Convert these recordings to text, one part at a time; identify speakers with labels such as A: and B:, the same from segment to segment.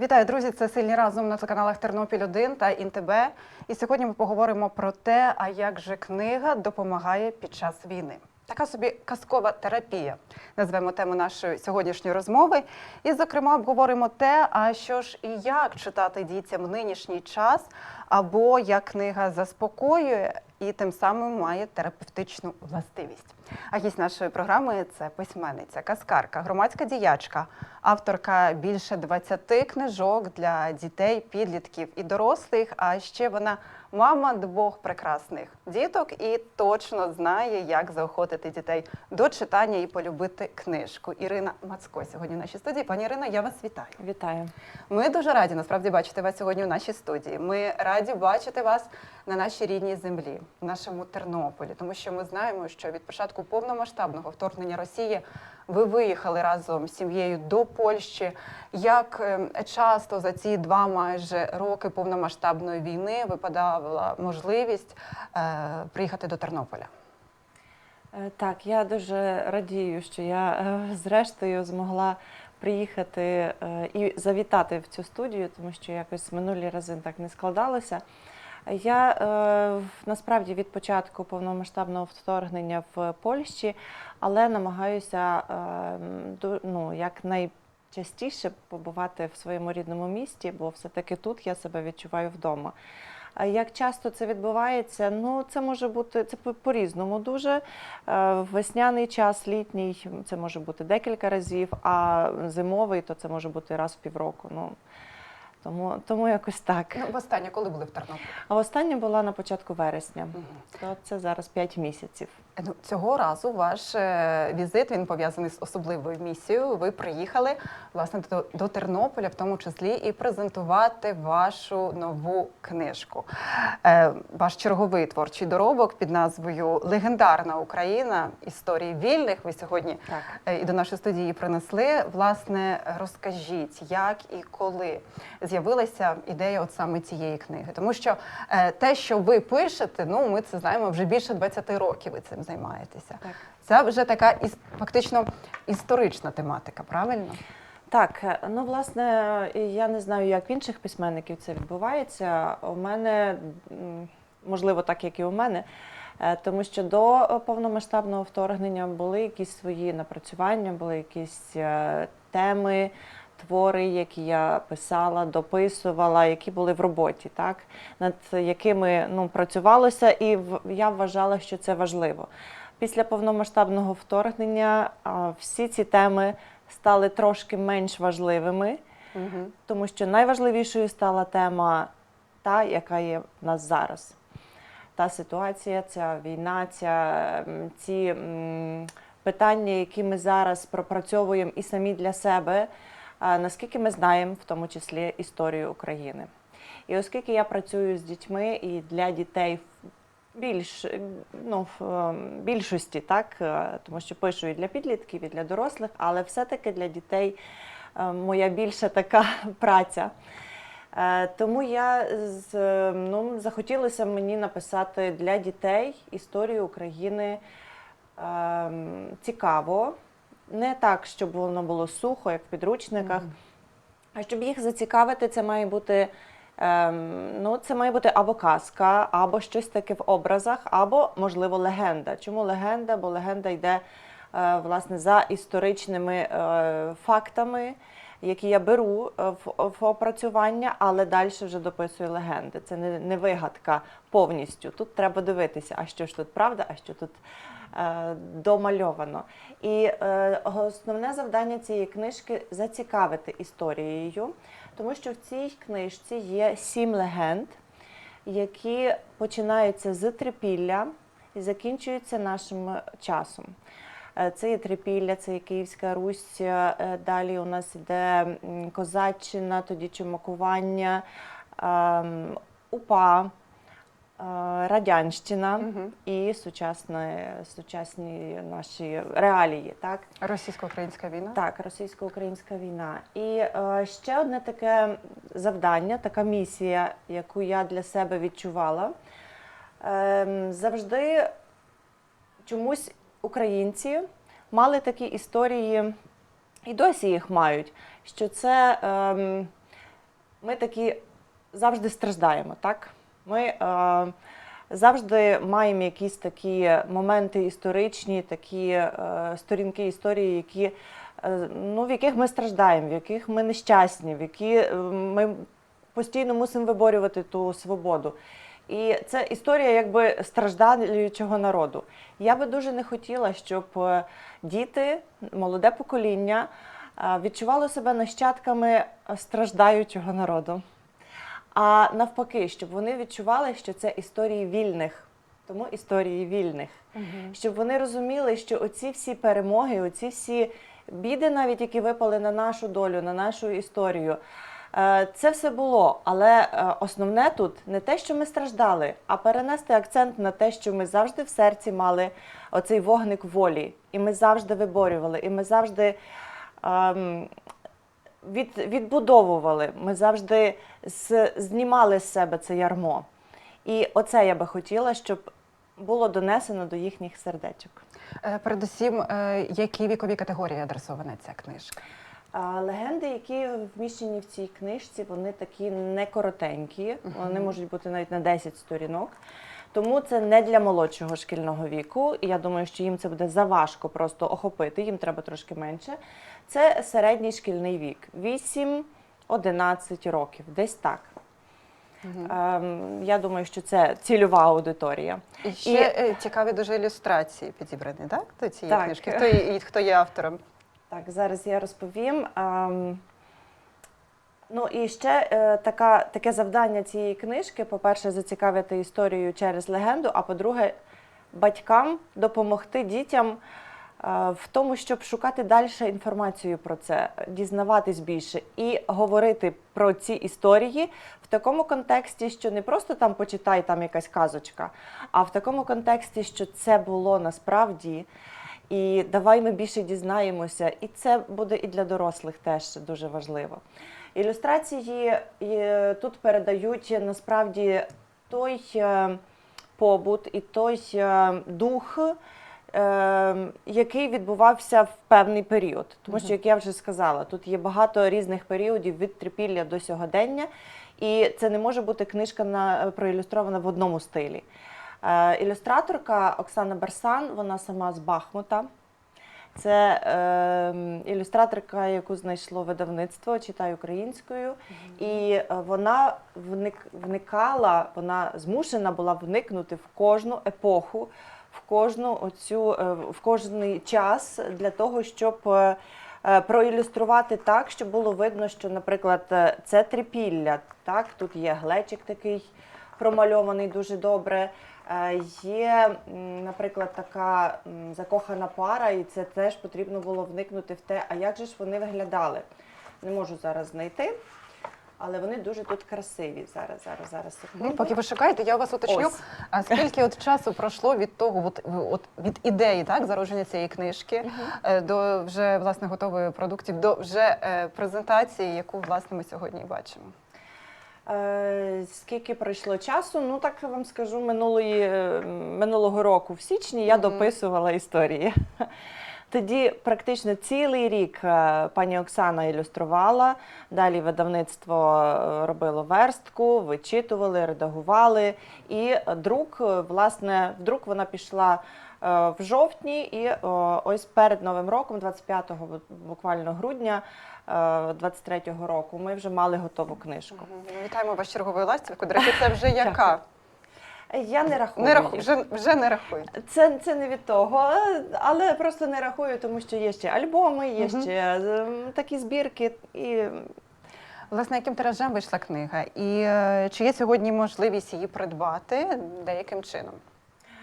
A: Вітаю, друзі! Це сильні разом на телеканалах Тернопіль 1 та ІНТБ. І сьогодні ми поговоримо про те, а як же книга допомагає під час війни. Така собі казкова терапія. Назвемо тему нашої сьогоднішньої розмови. І, зокрема, обговоримо те, а що ж і як читати дітям нинішній час, або як книга заспокоює і тим самим має терапевтичну властивість. А гість нашої програми це письменниця, казкарка, громадська діячка, авторка більше 20 книжок для дітей, підлітків і дорослих. А ще вона мама двох прекрасних діток і точно знає, як заохотити дітей до читання і полюбити книжку. Ірина Мацко сьогодні в нашій студії. Пані Ірина, я вас вітаю.
B: Вітаю.
A: Ми дуже раді насправді бачити вас сьогодні в нашій студії. Ми раді бачити вас на нашій рідній землі, в нашому Тернополі, тому що ми знаємо, що від початку повномасштабного вторгнення Росії ви виїхали разом з сім'єю до Польщі. Як е, часто за ці два майже роки повномасштабної війни випадала можливість е, приїхати до Тернополя?
B: Е, Так, я дуже радію, що я зрештою змогла приїхати і завітати в цю студію, тому що якось минулі рази так не складалося. Я е, насправді від початку повномасштабного вторгнення в Польщі, але намагаюся е, ну, якнайчастіше побувати в своєму рідному місті, бо все-таки тут я себе відчуваю вдома. Як часто це відбувається? Ну, це може бути це по- по-різному дуже. Е, Весняний час, літній це може бути декілька разів, а зимовий то це може бути раз в півроку. Ну, тому, тому якось так.
A: Ну, востаннє, коли були в Тернополі?
B: А остання була на початку вересня.
A: Мгм.
B: То це зараз 5 місяців.
A: Ну, цього разу ваш е, візит він пов'язаний з особливою місією. Ви приїхали власне до, до Тернополя, в тому числі, і презентувати вашу нову книжку. Е, ваш черговий творчий доробок під назвою Легендарна Україна історії вільних. Ви сьогодні
B: Так.
A: е, і до нашої студії принесли. Власне, розкажіть, як і коли з'явилася ідея от саме цієї книги, тому що е, те, що ви пишете, ну ми це знаємо вже більше 20 років. Ви цим займаєтеся.
B: Так.
A: Це вже така іс- фактично історична тематика, правильно?
B: Так, е, ну власне, я не знаю, як в інших письменників це відбувається. У мене можливо, так як і у мене. е, Тому що до повномасштабного вторгнення були якісь свої напрацювання, були якісь е, теми, твори, які я писала, дописувала, які були в роботі, так над якими ну працювалося, і я вважала, що це важливо. Після повномасштабного вторгнення всі ці теми стали трошки менш важливими,
A: Угу.
B: тому що найважливішою стала тема, та, яка є в нас зараз. Та ситуація, ця війна, ця, ці м, питання, які ми зараз пропрацьовуємо і самі для себе, наскільки ми знаємо, в тому числі історію України. І оскільки я працюю з дітьми і для дітей більш ну, в е, більшості, так е, тому що пишу і для підлітків, і для дорослих, але все-таки для дітей е, моя більша така праця. Тому я ну, захотілося мені написати для дітей історію України ем, цікаво, не так, щоб воно було сухо, як в підручниках. А щоб їх зацікавити, це має бути. Ем, ну, це має бути або казка, або щось таке в образах, або, можливо, легенда. Чому легенда? Бо легенда йде е, власне за історичними е, фактами, які я беру е, в, в опрацювання, але далі вже дописую легенди. Це не, не вигадка повністю. Тут треба дивитися, а що ж тут правда, а що тут домальовано. І е, основне завдання цієї книжки зацікавити історією, тому що в цій книжці є сім легенд, які починаються з трипілля і закінчуються нашим часом. Е, Це є трипілля, це є Київська Русь. е, Далі у нас йде козаччина, тоді чумакування, ем, УПА, е, Радянщина
A: Мгм.
B: і сучасні, сучасні наші реалії. Так?
A: Російсько-українська війна.
B: Так, російсько-українська війна. І е, ще одне таке завдання, така місія, яку я для себе відчувала. Ем, завжди чомусь українці мали такі історії, і досі їх мають, що це ем, ми такі завжди страждаємо, так? Ми е, завжди маємо якісь такі моменти історичні, такі е, сторінки історії, які, е, ну, в яких ми страждаємо, в яких ми нещасні, в які ми постійно мусимо виборювати ту свободу. І це історія якби страждаючого народу. Я би дуже не хотіла, щоб діти, молоде покоління відчувало себе нащадками страждаючого народу. А навпаки, щоб вони відчували, що це історії вільних, тому історії вільних. Щоб вони розуміли, що оці всі перемоги, оці всі біди, навіть які випали на нашу долю, на нашу історію. е, Це все було, але е, основне тут не те, що ми страждали, а перенести акцент на те, що ми завжди в серці мали оцей вогник волі, і ми завжди виборювали, і ми завжди ем, від, відбудовували, ми завжди з, знімали з себе це ярмо. І оце я би хотіла, щоб було донесено до їхніх сердечок.
A: Е, Передусім, е, які вікові категорії адресована ця книжка?
B: Легенди, які вміщені в цій книжці, вони такі не коротенькі, вони можуть бути навіть на 10 сторінок. Тому це не для молодшого шкільного віку. І я думаю, що їм це буде заважко просто охопити, їм треба трошки менше. Це середній шкільний вік 8-11 років, десь так. Ем, я думаю, що це цільова аудиторія.
A: І ще е, цікаві дуже ілюстрації підібрані, так? До цієї
B: Так.
A: книжки. Хто, і, хто є автором?
B: Так, зараз я розповім. Ем, ну і ще е, така, таке завдання цієї книжки: по-перше, зацікавити історію через легенду, а по-друге, батькам допомогти дітям в тому, щоб шукати далі інформацію про це, дізнаватись більше і говорити про ці історії в такому контексті, що не просто там почитай там якась казочка, а в такому контексті, що це було насправді. І давай ми більше дізнаємося, і це буде і для дорослих теж дуже важливо. Ілюстрації е, тут передають насправді той е, побут і той е, дух, е, який відбувався в певний період. Тому що, як я вже сказала, тут є багато різних періодів від трипілля до сьогодення, і це не може бути книжка на, проілюстрована в одному стилі. Е, Ілюстраторка Оксана Барсан, вона сама з Бахмута. Це е, ілюстраторка, яку знайшло видавництво, читаю українською, і е, вона вник, вникала, вона змушена була вникнути в кожну епоху, кожну оцю, е, в кожний час для того, щоб е, е, проілюструвати так, щоб було видно, що, наприклад, це трипілля. Так, тут є глечик такий промальований дуже добре. Є, наприклад, така закохана пара, і це теж потрібно було вникнути в те, а як же ж вони виглядали. Не можу зараз знайти, але вони дуже тут красиві. Зараз, зараз, зараз.
A: Ну, поки ви шукаєте, я вас уточню.
B: Ось.
A: А скільки от часу пройшло від того, от, от від ідеї, так, зародження цієї книжки е, до вже власне готової продуктів, до вже е, презентації, яку власне ми сьогодні бачимо?
B: Е, Скільки пройшло часу? Ну так вам скажу, минулої, е, минулого року в січні я дописувала історії. Тоді практично цілий рік е, пані Оксана ілюструвала. Далі видавництво е, робило верстку, вичитували, редагували. І друк, е, власне, в друк вона пішла в жовтні, і ось перед Новим роком, 25 бу- буквально грудня е, 23-го року, ми вже мали готову книжку.
A: Вітаємо вас черговою ластівкою. До речі, це вже яка?
B: Я не рахую.
A: Не раху, вже, вже не рахуєте.
B: Це, це не від того, але просто не рахую, тому що є ще альбоми, є
A: Мгм.
B: ще е, такі збірки. І
A: Власне, яким тиражем вийшла книга? І е, чи є сьогодні можливість її придбати деяким чином?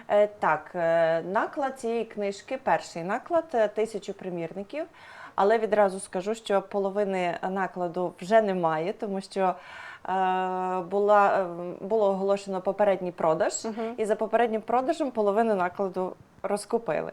B: Е, Так, е, наклад цієї книжки, перший наклад тисячу примірників. Але відразу скажу, що половини накладу вже немає, тому що була, е, було оголошено попередній продаж,
A: Мгм.
B: і за попереднім продажем половину накладу розкупили.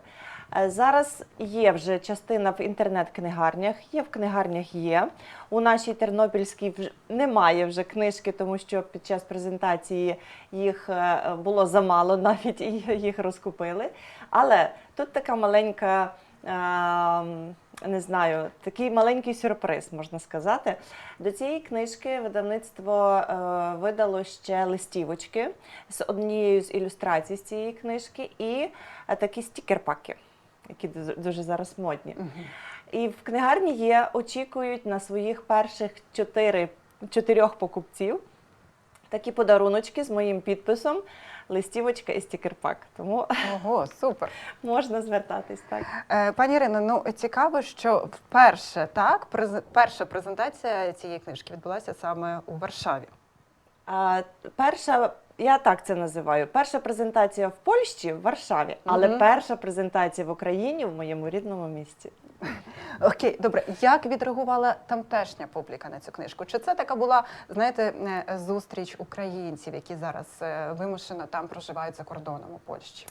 B: Е, Зараз є вже частина в інтернет-книгарнях, є в книгарнях є. У нашій Тернопільській вже немає вже книжки, тому що під час презентації їх е, було замало, навіть і їх розкупили. Але тут така маленька. ем, не знаю, такий маленький сюрприз, можна сказати. До цієї книжки видавництво е, видало ще листівочки з однією з ілюстрацій з цієї книжки і е, такі стікер-паки, які дуже- дуже зараз модні. І в книгарні є, очікують на своїх перших чотири, чотирьох покупців такі подаруночки з моїм підписом, листівочка і стікер-пак. Тому
A: Ого, супер.
B: можна звертатись так.
A: Е, Пані Ірино, ну цікаво, що вперше так през- перша презентація цієї книжки відбулася саме у Варшаві.
B: А, перша, я так це називаю. Перша презентація в Польщі, в Варшаві, але
A: Мгм.
B: перша презентація в Україні в моєму рідному місті.
A: Окей, добре. Як відреагувала тамтешня публіка на цю книжку? Чи це така була, знаєте, е, зустріч українців, які зараз е, вимушено там проживають за кордоном у Польщі?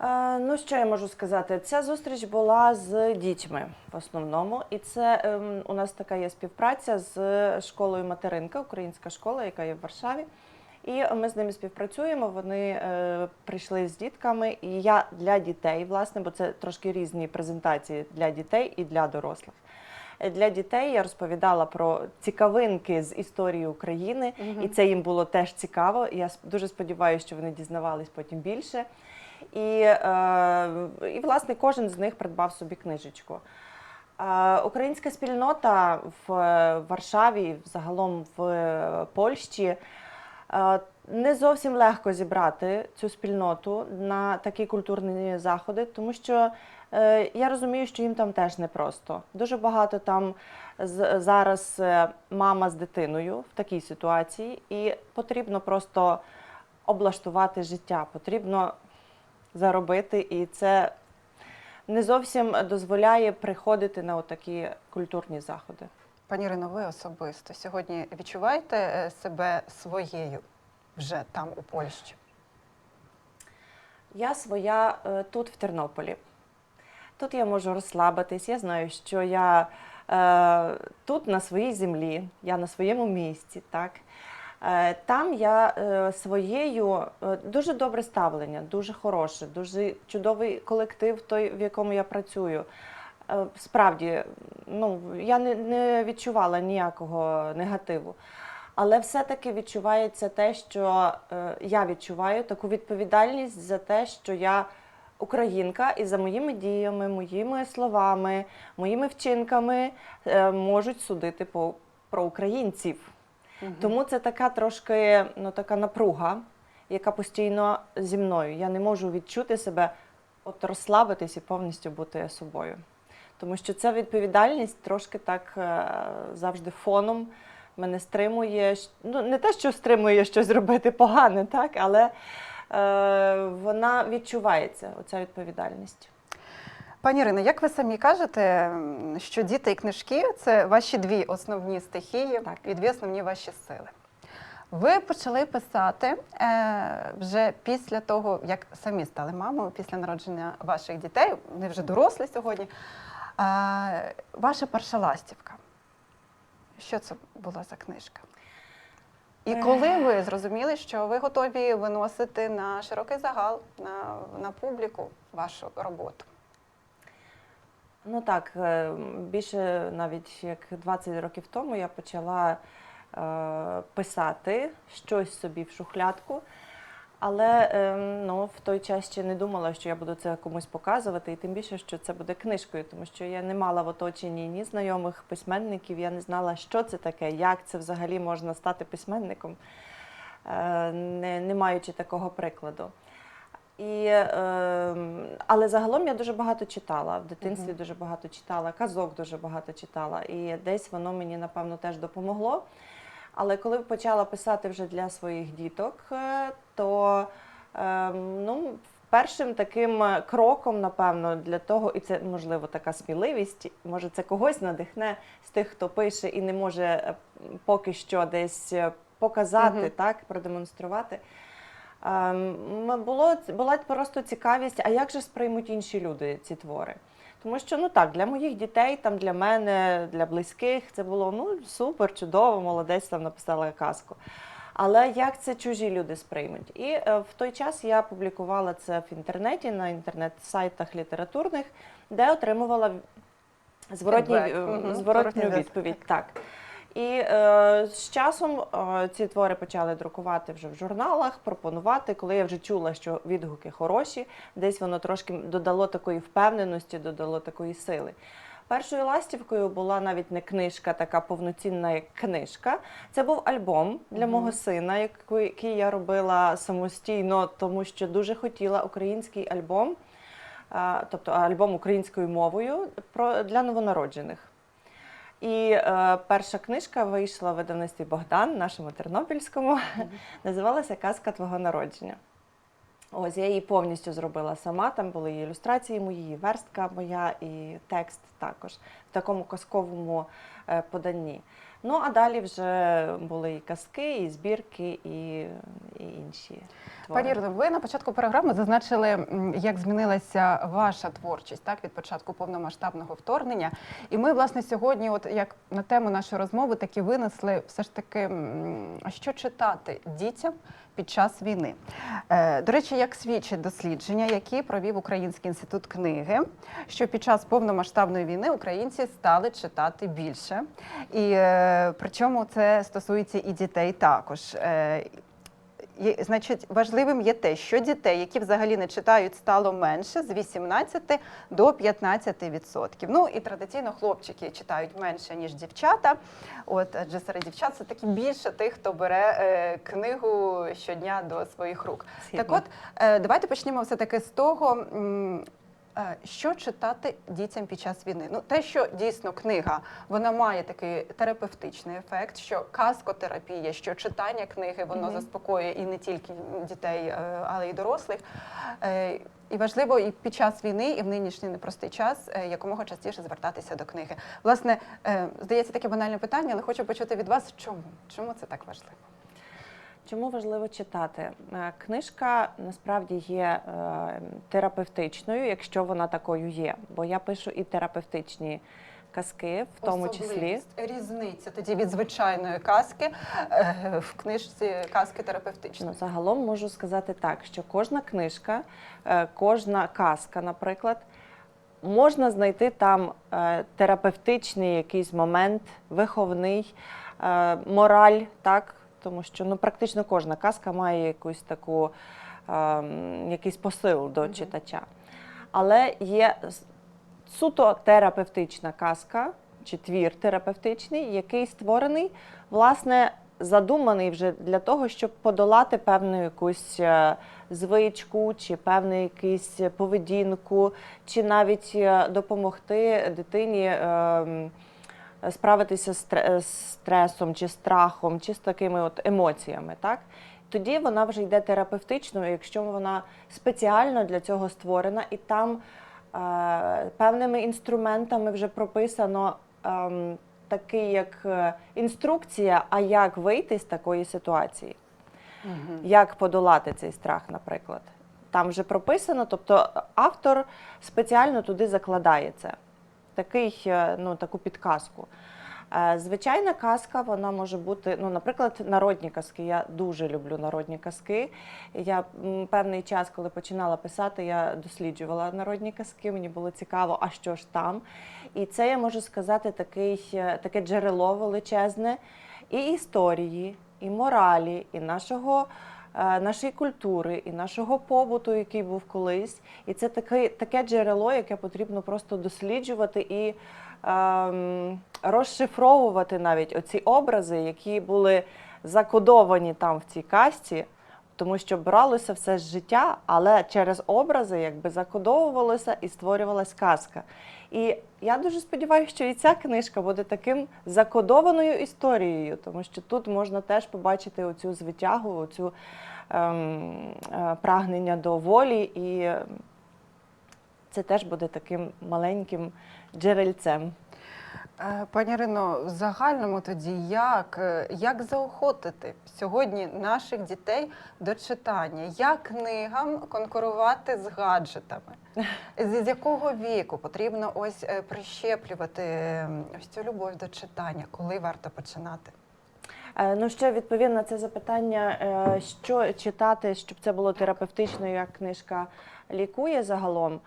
B: Е, ну, що я можу сказати? Ця зустріч була з дітьми в основному, і це ем, у нас така є співпраця з школою Материнка, українська школа, яка є в Варшаві. І ми з ними співпрацюємо. Вони е, прийшли з дітками, і я для дітей, власне, бо це трошки різні презентації для дітей і для дорослих. Е, Для дітей я розповідала про цікавинки з історії України, і це їм було теж цікаво. Я дуже сподіваюся, що вони дізнавались потім більше. І, е, і власне кожен з них придбав собі книжечку. Е, Українська спільнота в е, Варшаві, загалом в Польщі. Е, Не зовсім легко зібрати цю спільноту на такі культурні заходи, тому що е, я розумію, що їм там теж непросто. Дуже багато там зараз е, мама з дитиною в такій ситуації, і потрібно просто облаштувати життя, потрібно заробити, і це не зовсім дозволяє приходити на такі культурні заходи.
A: Пані Ірино, ви особисто сьогодні відчуваєте е, себе своєю вже там у Польщі?
B: Я своя е, тут, в Тернополі. Тут я можу розслабитись. Я знаю, що я е, тут на своїй землі, я на своєму місці. Так? Е, там я е, своєю е, дуже добре ставлення, дуже хороше, дуже чудовий колектив, той, в якому я працюю. Е, справді, ну, я не, не відчувала ніякого негативу. Але все-таки відчувається те, що е, я відчуваю таку відповідальність за те, що я українка, і за моїми діями, моїми словами, моїми вчинками е, можуть судити по, про українців. Тому це така трошки ну, така напруга, яка постійно зі мною. Я не можу відчути себе, от розслабитись і повністю бути собою. Тому що ця відповідальність трошки так е, завжди фоном мене стримує. Ну, не те, що стримує щось робити погане, так, але е, вона відчувається, оця відповідальність.
A: Пані Ірино, як ви самі кажете, що діти і книжки це ваші дві основні стихії
B: Так.
A: і дві основні ваші сили. Ви почали писати е, вже після того, як самі стали мамою, після народження ваших дітей, вони вже дорослі сьогодні. Е, ваша перша ластівка. Що це була за книжка? І коли ви зрозуміли, що ви готові виносити на широкий загал, на, на публіку вашу роботу?
B: Ну так, е, більше навіть як 20 років тому я почала е, писати щось собі в шухлядку. Але е, ну, в той час ще не думала, що я буду це комусь показувати, і тим більше, що це буде книжкою, тому що я не мала в оточенні ні знайомих письменників, я не знала, що це таке, як це взагалі можна стати письменником, е, не, не маючи такого прикладу. І, е, але загалом я дуже багато читала. В дитинстві дуже багато читала, казок дуже багато читала. І десь воно мені, напевно, теж допомогло. Але коли почала писати вже для своїх діток, е, то е, ну, першим таким кроком, напевно, для того, і це можливо така сміливість, може це когось надихне з тих, хто пише і не може е, поки що десь е, показати,
A: Мгм.
B: так, продемонструвати. Ем, Було, була просто цікавість, а як же сприймуть інші люди ці твори? Тому що ну так, для моїх дітей, там для мене, для близьких, це було ну супер, чудово, молодець там написала казку. Але як це чужі люди сприймуть? І е, в той час я публікувала це в інтернеті, на інтернет-сайтах літературних, де отримувала зворотні,
A: Фідбек.
B: е,
A: Мгм.
B: зворотню
A: зв'язок.
B: відповідь, так. І е, з часом е, ці твори почали друкувати вже в журналах, пропонувати. Коли я вже чула, що відгуки хороші, десь воно трошки додало такої впевненості, додало такої сили. Першою ластівкою була навіть не книжка, така повноцінна як книжка. Це був альбом для
A: Мгм.
B: мого сина, який, який я робила самостійно, тому що дуже хотіла український альбом, тобто альбом українською мовою для новонароджених. І е, перша книжка вийшла в видавництві Богдан, нашому тернопільському, називалася Казка твого народження. Ось я її повністю зробила сама. Там були і ілюстрації мої, і верстка моя, і текст також в такому казковому е, поданні. Ну а далі вже були і казки, і збірки, і, і інші. Твори.
A: Пані Ірино, ви на початку програми зазначили, як змінилася ваша творчість так від початку повномасштабного вторгнення. І ми, власне, сьогодні, от як на тему нашої розмови, таки винесли все ж таки, що читати дітям під час війни. Е, До речі, як свідчить дослідження, які провів Український інститут книги, що під час повномасштабної війни українці стали читати більше. І е, причому це стосується і дітей також. Значить, важливим є те, що дітей, які взагалі не читають, стало менше з 18 до 15%. Ну і традиційно хлопчики читають менше ніж дівчата. От адже серед дівчат це таки більше тих, хто бере е, книгу щодня до своїх рук.
B: Згідно.
A: Так, от е, давайте почнемо все таки з того. Е, Що читати дітям під час війни? Ну, те, що дійсно книга вона має такий терапевтичний ефект, що казкотерапія, що читання книги воно
B: Мгм.
A: заспокоює і не тільки дітей, е, але й дорослих. Е, І важливо і під час війни, і в нинішній непростий час якомога частіше звертатися до книги. Власне, здається, таке банальне питання, але хочу почути від вас, чому? Чому це так важливо?
B: Чому важливо читати? Е, Книжка насправді є е, терапевтичною, якщо вона такою є. Бо я пишу і терапевтичні казки, в тому числі.
A: Різниця тоді від звичайної казки е, в книжці казки терапевтичної.
B: Ну, загалом можу сказати так, що кожна книжка, кожна казка, наприклад, можна знайти там терапевтичний якийсь момент, виховний, мораль, так? Тому що ну, практично кожна казка має якусь таку, е, якийсь посил до читача. Але є суто терапевтична казка чи твір терапевтичний, який створений, власне, задуманий вже для того, щоб подолати певну якусь е, звичку, чи певну якусь поведінку, чи навіть е, допомогти дитині. е, Справитися з стресом чи страхом, чи з такими от емоціями, так тоді вона вже йде терапевтичною, якщо вона спеціально для цього створена, і там е, певними інструментами вже прописано ем, такий як е, інструкція, а як вийти з такої ситуації,
A: Мгм.
B: як подолати цей страх, наприклад. Там вже прописано, тобто автор спеціально туди закладає це, такий, е, ну, таку підказку. Е, Звичайна казка, вона може бути, ну, наприклад, народні казки. Я дуже люблю народні казки. Я певний час, коли починала писати, я досліджувала народні казки. Мені було цікаво, а що ж там. І це я можу сказати такий, е, таке джерело величезне і історії, і моралі, і нашого. Е, Нашої культури і нашого побуту, який був колись, і це таке, таке джерело, яке потрібно просто досліджувати і ем, розшифровувати навіть оці образи, які були закодовані там в цій касті, тому що бралося все з життя, але через образи якби закодовувалося і створювалась казка. І я дуже сподіваюся, що і ця книжка буде таким закодованою історією, тому що тут можна теж побачити оцю звитягу, оцю ем, е, прагнення до волі, і це теж буде таким маленьким джерельцем.
A: Е, Пані Ірино, в загальному тоді як, е, як заохотити сьогодні наших дітей до читання? Як книгам конкурувати з гаджетами? З, якого віку потрібно ось е, прищеплювати е, ось цю любов до читання? Коли варто починати?
B: Ну, ще відповім на це запитання, що читати, щоб це було терапевтично, як книжка лікує загалом.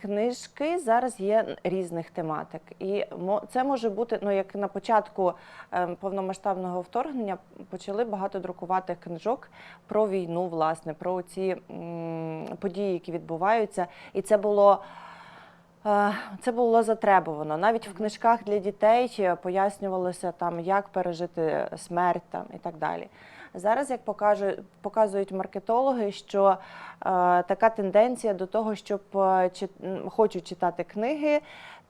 B: Книжки зараз є різних тематик, і це може бути ну як на початку ем, повномасштабного вторгнення почали багато друкувати книжок про війну, власне, про ці події, які відбуваються, і це було. е, Це було затребувано. Навіть в книжках для дітей е, пояснювалося там, як пережити смерть там, і так далі. Зараз, як показують маркетологи, що е, така тенденція до того, щоб е, хочуть читати книги,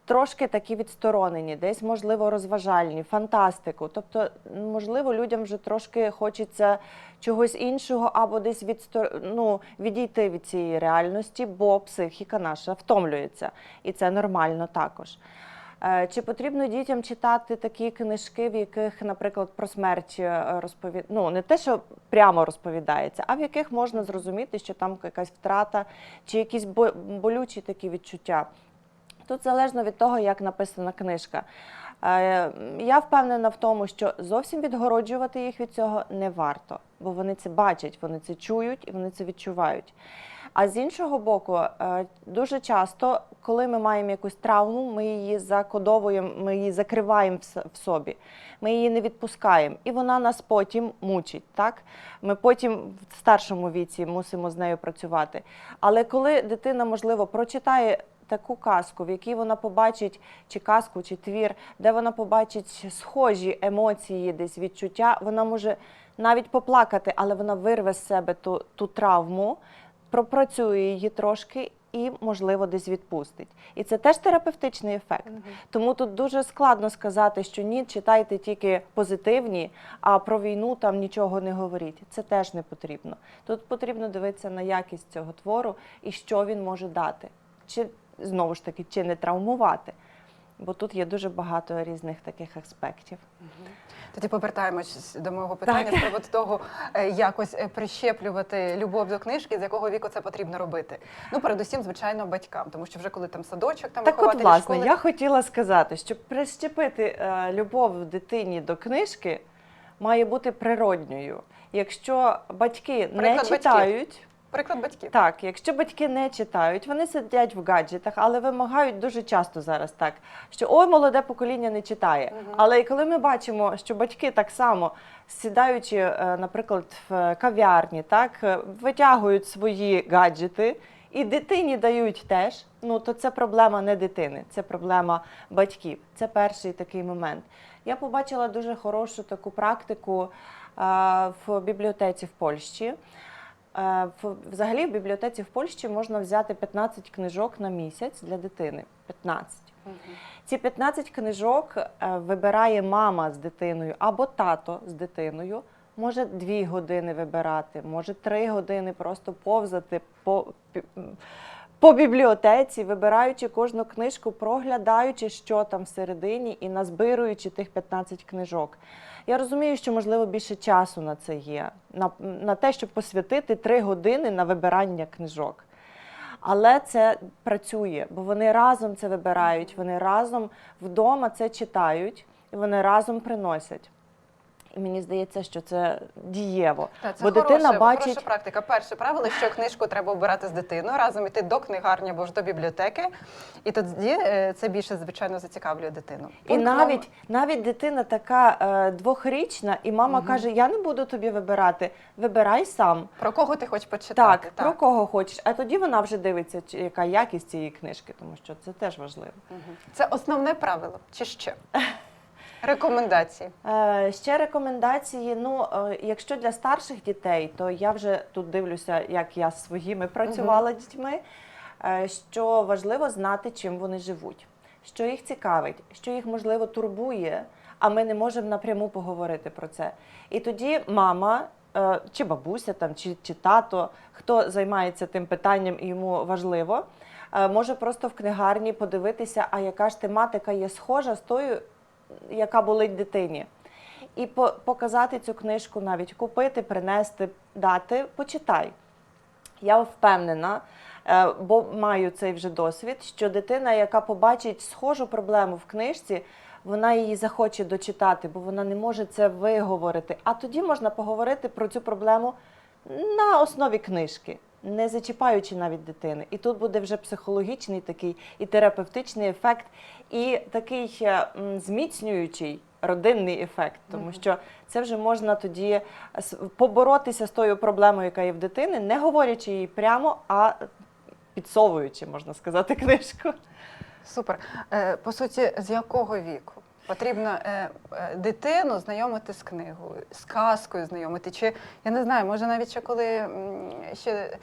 B: трошки такі відсторонені, десь, можливо, розважальні, фантастику. Тобто, можливо, людям вже трошки хочеться чогось іншого або десь відстор... ну, відійти від цієї реальності, бо психіка наша втомлюється. І це нормально також. Е, Чи потрібно дітям читати такі книжки, в яких, наприклад, про смерть розповід... ну, не те, що прямо розповідається, а в яких можна зрозуміти, що там якась втрата чи якісь болючі такі відчуття? Тут залежно від того, як написана книжка. Е, Я впевнена в тому, що зовсім відгороджувати їх від цього не варто, бо вони це бачать, вони це чують і вони це відчувають. А з іншого боку, е, дуже часто, коли ми маємо якусь травму, ми її закодовуємо, ми її закриваємо в собі, ми її не відпускаємо, і вона нас потім мучить. Так? Ми потім в старшому віці мусимо з нею працювати. Але коли дитина, можливо, прочитає таку казку, в якій вона побачить чи казку, чи твір, де вона побачить схожі емоції, десь відчуття, вона може навіть поплакати, але вона вирве з себе ту, ту травму, пропрацює її трошки і, можливо, десь відпустить. І це теж терапевтичний ефект. Тому тут дуже складно сказати, що ні, читайте тільки позитивні, а про війну там нічого не говоріть. Це теж не потрібно. Тут потрібно дивитися на якість цього твору і що він може дати. Чи знову ж таки, чи не травмувати. Бо тут є дуже багато різних таких аспектів.
A: Тоді повертаємось до мого питання з приводу того, е, якось е, прищеплювати любов до книжки, з якого віку це потрібно робити. Ну, передусім, звичайно, батькам, тому що вже коли там садочок, там
B: Так, от, власне,
A: школи.
B: я хотіла сказати, що прищепити е, любов дитині до книжки має бути природньою. Якщо батьки не
A: Приклад батьків. Приклад батьків.
B: Так, якщо батьки не читають, вони сидять в гаджетах, але вимагають дуже часто зараз так, що ой, молоде покоління не читає.
A: Мгм.
B: Але і коли ми бачимо, що батьки так само сідаючи, е, наприклад, в кав'ярні, так е, витягують свої гаджети. І дитині дають теж, ну то це проблема не дитини, це проблема батьків. Це перший такий момент. Я побачила дуже хорошу таку практику а, в бібліотеці в Польщі. Е, Взагалі в бібліотеці в Польщі можна взяти 15 книжок на місяць для дитини. 15.
A: Мгм.
B: Ці 15 книжок е, вибирає мама з дитиною або тато з дитиною. Може 2 години вибирати, може 3 години просто повзати по, по бібліотеці, вибираючи кожну книжку, проглядаючи, що там всередині, і назбируючи тих 15 книжок. Я розумію, що можливо більше часу на це є, на, на те, щоб посвятити три години на вибирання книжок. Але це працює, бо вони разом це вибирають, вони разом вдома це читають, і вони разом приносять. Мені здається, що це дієво.
A: Та, це
B: бо
A: хороша,
B: дитина бачить,
A: хороша практика. Перше правило, що книжку треба обирати з дитиною, разом іти до книгарні або ж до бібліотеки. І тоді е, це більше, звичайно, зацікавлює дитину.
B: і
A: Пункт
B: навіть, навіть дитина така е, двохрічна, і мама
A: Мгм.
B: каже: Я не буду тобі вибирати, вибирай сам.
A: про кого ти хочеш почитати.
B: Так, про кого хочеш. А тоді вона вже дивиться, чи- яка якість цієї книжки, тому що це теж важливо.
A: Мгм. Це основне правило, чи ще? Рекомендації.
B: Е, Ще рекомендації. Ну, е, якщо для старших дітей, то я вже тут дивлюся, як я з своїми працювала дітьми. е, Що важливо знати, чим вони живуть, що їх цікавить, що їх можливо турбує, а ми не можемо напряму поговорити про це. І тоді мама. Чи бабуся там, чи, чи тато, хто займається тим питанням і йому важливо, може просто в книгарні подивитися, а яка ж тематика є схожа з тою, яка болить дитині. І по- показати цю книжку, навіть купити, принести, дати, почитай. Я впевнена, е, бо маю цей вже досвід, що дитина, яка побачить схожу проблему в книжці, вона її захоче дочитати, бо вона не може це виговорити. А тоді можна поговорити про цю проблему на основі книжки. Не зачіпаючи навіть дитини. І тут буде вже психологічний такий і терапевтичний ефект, і такий е, зміцнюючий родинний ефект, тому що це вже можна тоді поборотися з тою проблемою, яка є в дитини, не говорячи їй прямо, а підсовуючи, можна сказати, книжку.
A: Супер. Е, По суті, з якого віку потрібно е, е, дитину знайомити з книгою, з казкою знайомити? Чи я не знаю, може навіть ще коли ще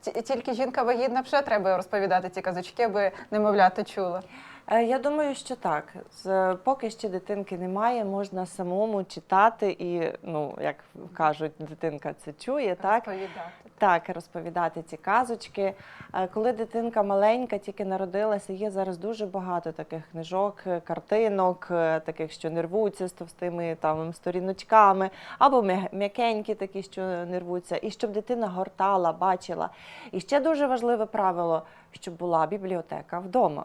A: ті- тільки жінка вагітна, вже треба розповідати ці казочки, аби немовлята чула.
B: Е, Я думаю, що так. З- Поки ще дитинки немає, можна самому читати і, ну, як кажуть, дитинка це чує, так?
A: Розповідати.
B: Так, розповідати ці казочки. Е, Коли дитинка маленька, тільки народилася, є зараз дуже багато таких книжок, е, картинок, е, таких, що не рвуться з товстими там сторіночками, або м'я- м'якенькі, такі, що не рвуться, і щоб дитина гортала, бачила. І ще дуже важливе правило, щоб була бібліотека вдома.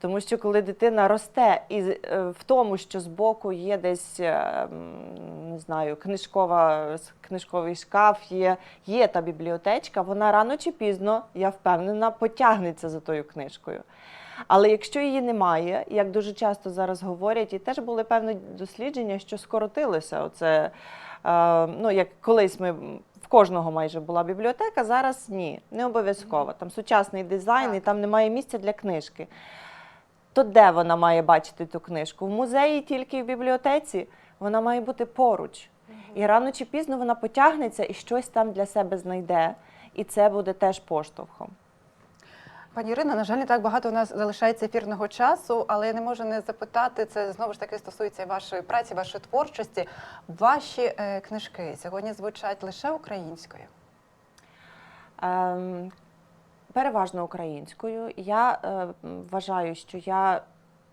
B: Тому що коли дитина росте і е, в тому, що збоку є десь е, не знаю, книжкова, книжковий шкаф, є, є та бібліотечка, вона рано чи пізно, я впевнена, потягнеться за тою книжкою. Але якщо її немає, як дуже часто зараз говорять, і теж були певні дослідження, що скоротилося. Оце, е, ну, як колись ми. В кожного майже була бібліотека, зараз ні, не обов'язково. Там сучасний дизайн, і там немає місця для книжки. То де вона має бачити ту книжку? В музеї тільки в бібліотеці вона має бути поруч. І рано чи пізно вона потягнеться і щось там для себе знайде. І це буде теж поштовхом.
A: Пані Ірина, на жаль, не так багато у нас залишається ефірного часу, але я не можу не запитати. Це знову ж таки стосується вашої праці, вашої творчості. Ваші е, книжки сьогодні звучать лише українською.
B: Ем, переважно українською. Я е, вважаю, що я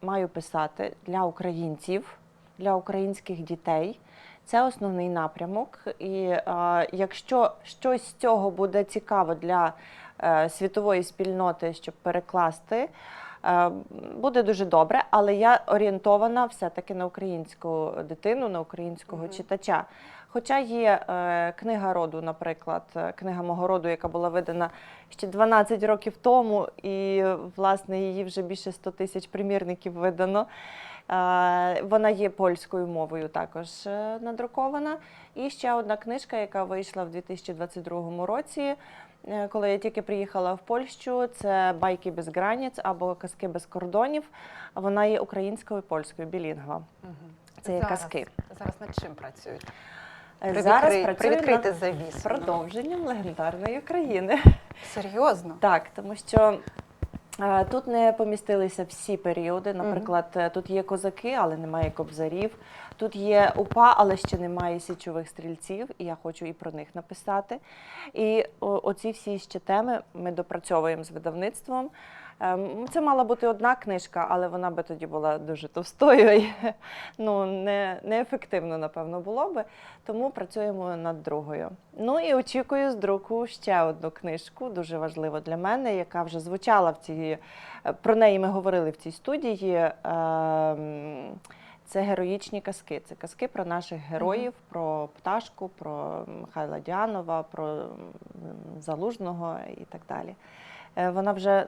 B: маю писати для українців, для українських дітей. Це основний напрямок. І е, якщо щось з цього буде цікаво для е, світової спільноти, щоб перекласти, е, буде дуже добре, але я орієнтована все-таки на українську дитину, на українського
A: Мгм.
B: читача. Хоча є е, книга роду, наприклад, е, книга мого роду, яка була видана ще 12 років тому, і власне її вже більше 100 тисяч примірників видано. Е, Вона є польською мовою також надрукована. І ще одна книжка, яка вийшла в 2022 році. Коли я тільки приїхала в Польщу, це байки без границь або казки без кордонів. Вона є українською і польською білінгва. Це є
A: Зараз-
B: казки.
A: Зараз над чим працюють?
B: Зараз працюю
A: привідкрити
B: над
A: завіс
B: продовженням легендарної країни.
A: Серйозно?
B: Так, тому що е, тут не помістилися всі періоди. Наприклад, е, тут є козаки, але немає кобзарів. Тут є УПА, але ще немає січових стрільців, і я хочу і про них написати. І оці всі ще теми ми допрацьовуємо з видавництвом. Ем, Це мала бути одна книжка, але вона би тоді була дуже товстою і ну, не, неефективно, напевно, було би. Тому працюємо над другою. Ну і очікую з друку ще одну книжку, дуже важливо для мене, яка вже звучала в цій. е, Про неї ми говорили в цій студії. Ем, Це героїчні казки. Це казки про наших героїв, про пташку, про Михайла Діанова, про Залужного і так далі. Е, Вона вже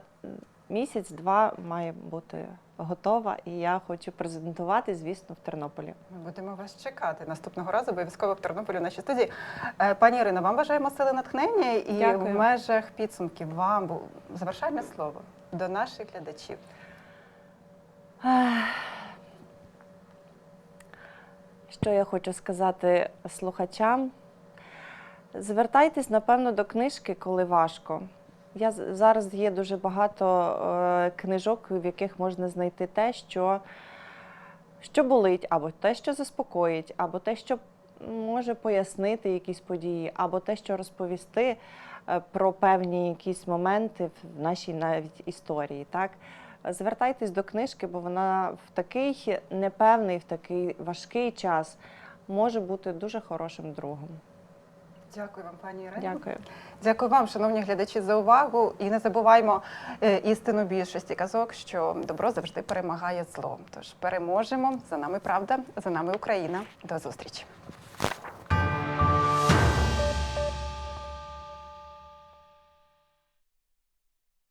B: місяць-два має бути готова, і я хочу презентувати, звісно, в Тернополі.
A: Ми будемо вас чекати наступного разу, обов'язково в Тернополі в нашій студії. Е, Пані Ірино, вам бажаємо сили натхнення і
B: Дякую.
A: в межах підсумків вам завершальне слово до наших глядачів.
B: Що я хочу сказати слухачам? Звертайтесь, напевно, до книжки, коли важко. Я зараз є дуже багато е, книжок, в яких можна знайти те, що, що болить, або те, що заспокоїть, або те, що може пояснити якісь події, або те, що розповісти е, про певні якісь моменти в нашій навіть історії. Так? Звертайтесь до книжки, бо вона в такий непевний, в такий важкий час може бути дуже хорошим другом.
A: Дякую вам, пані Ірино.
B: Дякую.
A: Дякую вам, шановні глядачі, за увагу. І не забуваймо е, істину більшості казок, що добро завжди перемагає зло. Тож переможемо. За нами правда, за нами Україна. До зустрічі.